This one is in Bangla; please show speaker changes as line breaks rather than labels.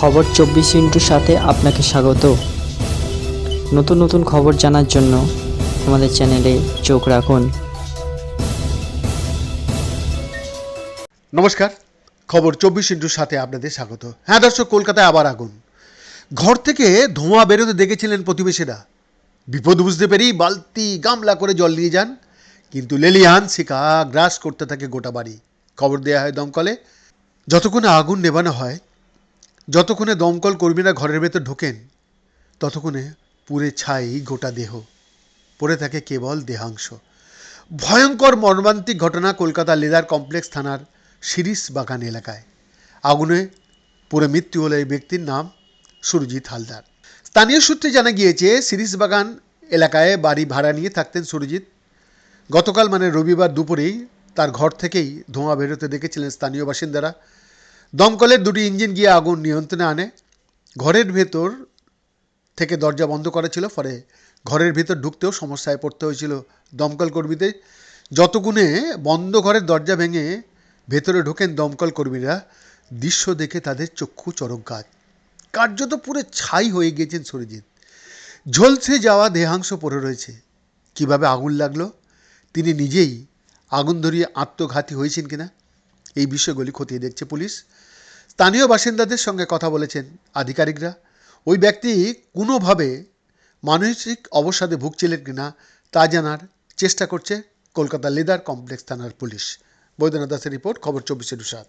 খবর চব্বিশ ইন্টুর সাথে আপনাকে স্বাগত। নতুন নতুন খবর জানার জন্য আমাদের চ্যানেলে চোখ রাখুন।
নমস্কার, খবর চব্বিশ ইন্টুর সাথে আপনাদের স্বাগত। হ্যাঁ দর্শক, কলকাতায় আবার আগুন। ঘর থেকে ধোঁয়া বেরোতে দেখেছিলেন প্রতিবেশীরা। বিপদ বুঝতে পেরেই বালতি গামলা করে জল নিয়ে যান। কিন্তু লেলিয়ান শিকা গ্রাস করতে থাকে গোটা বাড়ি। খবর দেওয়া হয় দমকলে। যতক্ষণে আগুন নেভানো হয় যতক্ষণে দমকল কর্মীরা ঘরের ভেতর ঢোকেন, ততক্ষণে পুরে ছাই গোটা দেহ। পড়ে থাকে কেবল দেহাংশ। ভয়ঙ্কর মর্মান্তিক ঘটনা কলকাতা লেদার কমপ্লেক্স থানার শিরিষ বাগান এলাকায়। আগুনে পুরে মৃত্যু হলো এই ব্যক্তির নাম সুরজিৎ হালদার। স্থানীয় সূত্রে জানা গিয়েছে, শিরিষ বাগান এলাকায় বাড়ি ভাড়া নিয়ে থাকতেন সুরজিৎ। গতকাল মানে রবিবার দুপুরেই তার ঘর থেকেই ধোঁয়া বেরোতে দেখেছিলেন স্থানীয় বাসিন্দারা। দমকলের দুটি ইঞ্জিন গিয়ে আগুন নিয়ন্ত্রণে আনে। ঘরের ভেতর থেকে দরজা বন্ধ করা ছিল, ফলে ঘরের ভেতর ঢুকতেও সমস্যায় পড়তে হয়েছিল দমকল কর্মীদের। যতগুণে বন্ধ ঘরের দরজা ভেঙে ভেতরে ঢোকেন দমকল কর্মীরা, দৃশ্য দেখে তাদের চক্ষু চরক কার্যত পুরো ছাই হয়ে গিয়েছেন সুরজিৎ। ঝলসে যাওয়া দেহাংশ পড়ে রয়েছে। কীভাবে আগুন লাগল? তিনি নিজেই আগুন ধরিয়ে আত্মঘাতী হয়েছেন কিনা? এই বিষয়গুলি খতিয়ে দেখছে পুলিশ। স্থানীয় বাসিন্দাদের সঙ্গে কথা বলেছেন আধিকারিকরা। ওই ব্যক্তি কোনোভাবে মানসিক অবসাদে ভুগছিলেন কিনা তা জানার চেষ্টা করছে কলকাতা লেদার কমপ্লেক্স থানার পুলিশ। বৈদ্যনাথ দাসের রিপোর্ট, খবর চব্বিশে সাত